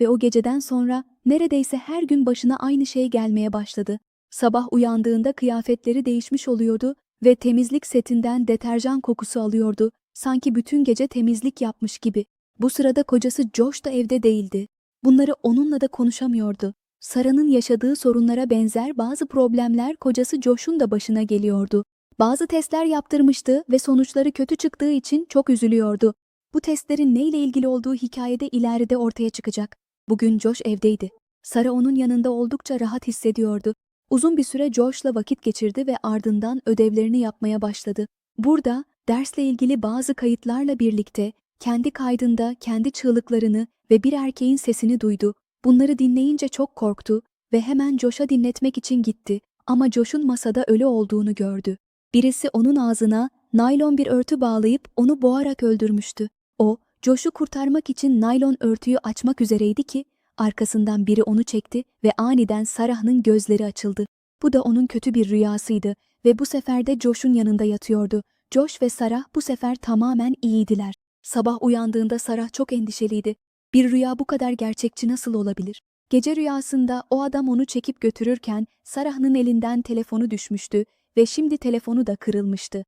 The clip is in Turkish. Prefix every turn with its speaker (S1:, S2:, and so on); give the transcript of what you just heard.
S1: ve o geceden sonra neredeyse her gün başına aynı şey gelmeye başladı. Sabah uyandığında kıyafetleri değişmiş oluyordu ve temizlik setinden deterjan kokusu alıyordu, sanki bütün gece temizlik yapmış gibi. Bu sırada kocası Josh da evde değildi. Bunları onunla da konuşamıyordu. Sara'nın yaşadığı sorunlara benzer bazı problemler kocası Josh'un da başına geliyordu. Bazı testler yaptırmıştı ve sonuçları kötü çıktığı için çok üzülüyordu. Bu testlerin neyle ilgili olduğu hikayede ileride ortaya çıkacak. Bugün Josh evdeydi. Sara onun yanında oldukça rahat hissediyordu. Uzun bir süre Josh'la vakit geçirdi ve ardından ödevlerini yapmaya başladı. Burada dersle ilgili bazı kayıtlarla birlikte kendi kaydında kendi çığlıklarını ve bir erkeğin sesini duydu. Bunları dinleyince çok korktu ve hemen Josh'a dinletmek için gitti ama Josh'un masada ölü olduğunu gördü. Birisi onun ağzına naylon bir örtü bağlayıp onu boğarak öldürmüştü. O, Josh'u kurtarmak için naylon örtüyü açmak üzereydi ki arkasından biri onu çekti ve aniden Sarah'ın gözleri açıldı. Bu da onun kötü bir rüyasıydı ve bu sefer de Josh'un yanında yatıyordu. Josh ve Sarah bu sefer tamamen iyiydiler. Sabah uyandığında Sarah çok endişeliydi. Bir rüya bu kadar gerçekçi nasıl olabilir? Gece rüyasında o adam onu çekip götürürken Sarah'ın elinden telefonu düşmüştü ve şimdi telefonu da kırılmıştı.